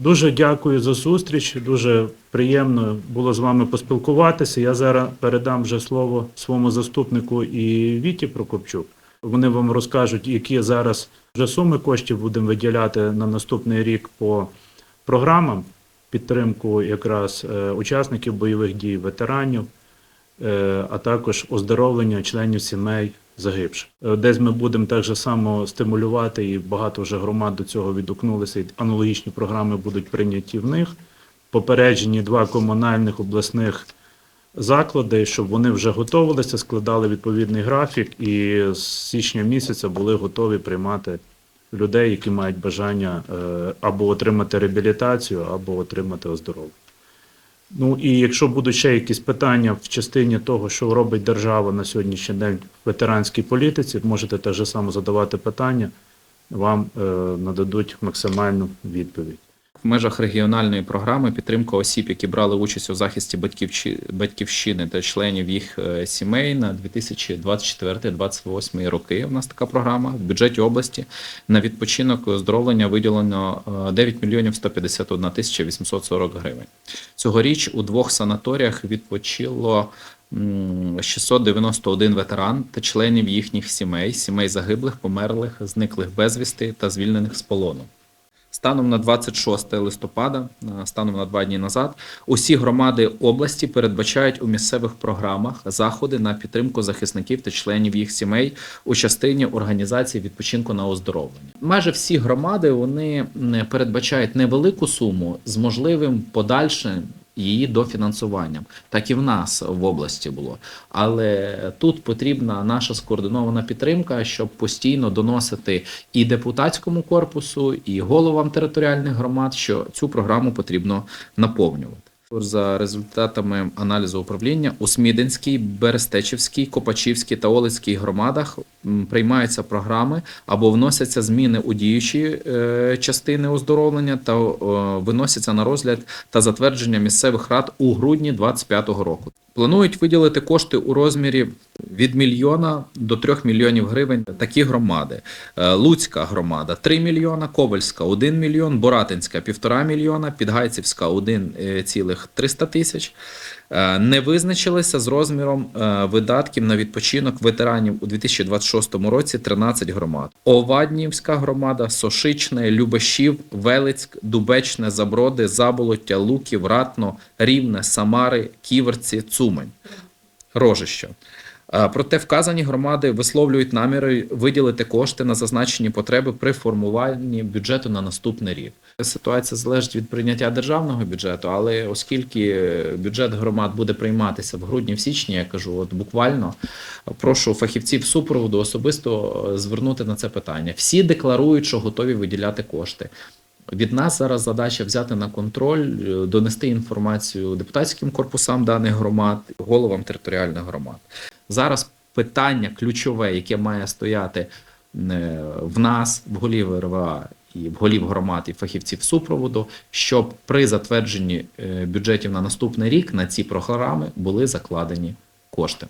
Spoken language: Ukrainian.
Дуже дякую за зустріч. Дуже приємно було з вами поспілкуватися. Я зараз передам вже слово своєму заступнику і Віті Прокопчук. Вони вам розкажуть, які зараз вже суми коштів будемо виділяти на наступний рік по програмам підтримку якраз е, учасників бойових дій, ветеранів, е, а також оздоровлення членів сімей загибших. Е, Десь ми будемо так же само стимулювати, і багато вже громад до цього відгукнулися. І аналогічні програми будуть прийняті в них. Попереджені два комунальних обласних заклади, щоб вони вже готувалися, складали відповідний графік, і з січня місяця були готові приймати людей, які мають бажання е, або отримати реабілітацію, або отримати оздоровлення. Ну і якщо будуть ще якісь питання в частині того, що робить держава на сьогоднішній день в ветеранській політиці, можете теж само задавати питання, вам е, нададуть максимальну відповідь. В межах регіональної програми підтримка осіб, які брали участь у захисті батьківщини та членів їх е, сімей на 2024-2028 роки. У нас така програма в бюджеті області на відпочинок оздоровлення виділено е, 9 мільйонів 151 тисяча 840 гривень. Цьогоріч у двох санаторіях відпочило м, 691 ветеран та членів їхніх сімей, сімей загиблих, померлих, зниклих безвісти та звільнених з полону. Станом на 26 листопада, е, станом на два дні назад, усі громади області передбачають у місцевих програмах заходи на підтримку захисників та членів їх сімей у частині організації відпочинку на оздоровлення. Майже всі громади вони передбачають невелику суму з можливим подальшим її дофінансуванням. Так і в нас в області було. Але тут потрібна наша скоординована підтримка, щоб постійно доносити і депутатському корпусу, і головам територіальних громад, що цю програму потрібно наповнювати. За результатами аналізу управління у Смідинській, Берестечівській, Копачівській та Олицькій громадах приймаються програми або вносяться зміни у діючі е, частини оздоровлення та е, виносяться на розгляд та затвердження місцевих рад у грудні 2025 року. Планують виділити кошти у розмірі від мільйона до трьох мільйонів гривень. Такі громади: Е, Луцька громада 3 мільйона, Ковальська 1 мільйон, Боратинська 1,5 мільйона, Підгайцівська 1,300 тисяч. Е, Не визначилися з розміром е, видатків на відпочинок ветеранів у 2026 році 13 громад. Оваднівська громада, Сошичне, Любешів, Велицьк, Дубечне, Заброди, Заболоття, Луків, Ратно, Рівне, Самари, Ківерці, Цумень. Рожище. Е, Проте вказані громади висловлюють наміри виділити кошти на зазначені потреби при формуванні бюджету на наступний рік. Ситуація залежить від прийняття державного бюджету, але оскільки бюджет громад буде прийматися в грудні, в січні, я кажу, от буквально прошу фахівців супроводу особисто е, звернути на це питання. Всі декларують, що готові виділяти кошти. Від нас зараз задача взяти на контроль, е, донести інформацію депутатським корпусам даних громад, головам територіальних громад. Зараз питання ключове, яке має стояти е, в нас, в голів РВА і в голів громад і фахівців супроводу, щоб при затвердженні е, бюджетів на наступний рік на ці програми були закладені кошти.